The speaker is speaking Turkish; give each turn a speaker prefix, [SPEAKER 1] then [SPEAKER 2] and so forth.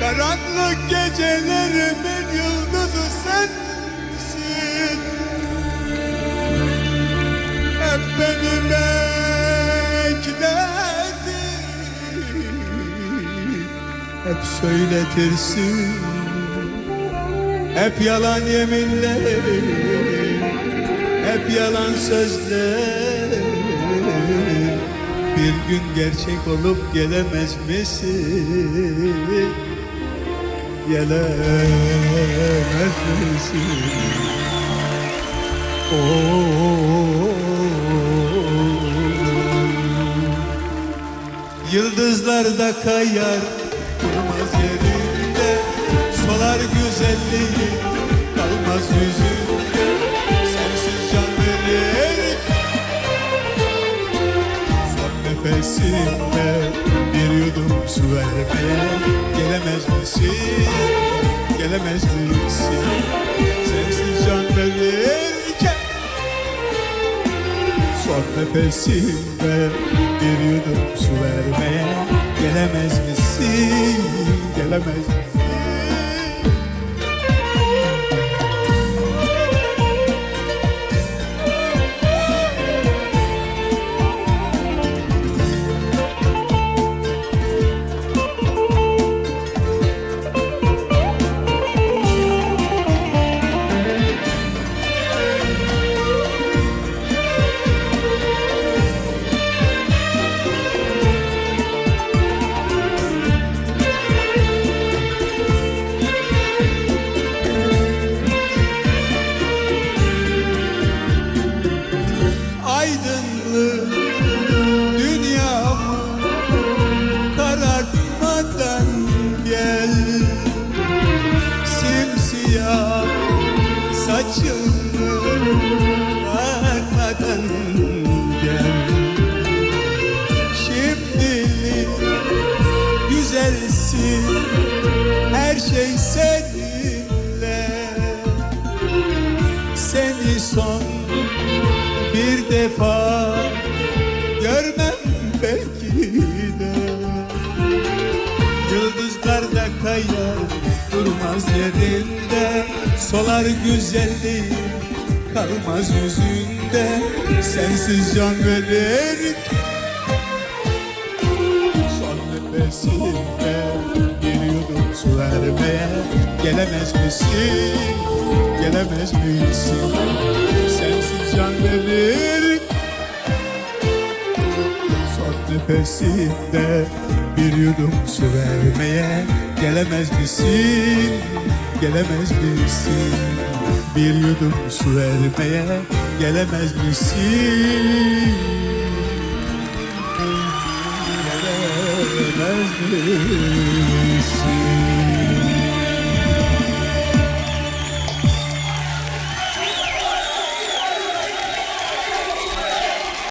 [SPEAKER 1] Karanlık gecelerimin söyletirsin Hep yalan yeminler Hep yalan sözler Bir gün gerçek olup gelemez misin? Gelemez misin? Oo. Yıldızlar da kayar durmaz yerinde Solar güzelliği kalmaz yüzünde. Sensiz can verir. Son nefesimde bir yudum su vermeye Gelemez misin, gelemez misin? Sensiz can verirken Son nefesimde bir yudum su vermeye Gelemez misin, gelemez misin aydınlık dünyamı karartmadan gel. Simsiyah saçımı armadan gel. Şimdilik güzelsin her şey seninle. Seni son bir defa kayar durmaz yerinde. Solar güzelliği kalmaz yüzünde. Sensiz can verir. Son nefesimde bir yudum su vermeye Gelemez misin, gelemez misin? Sensiz can verir Son nefesimde bir yudum su vermeye Gelemez misin, gelemez misin? Bir yudum su vermeye gelemez misin? Gelemez misin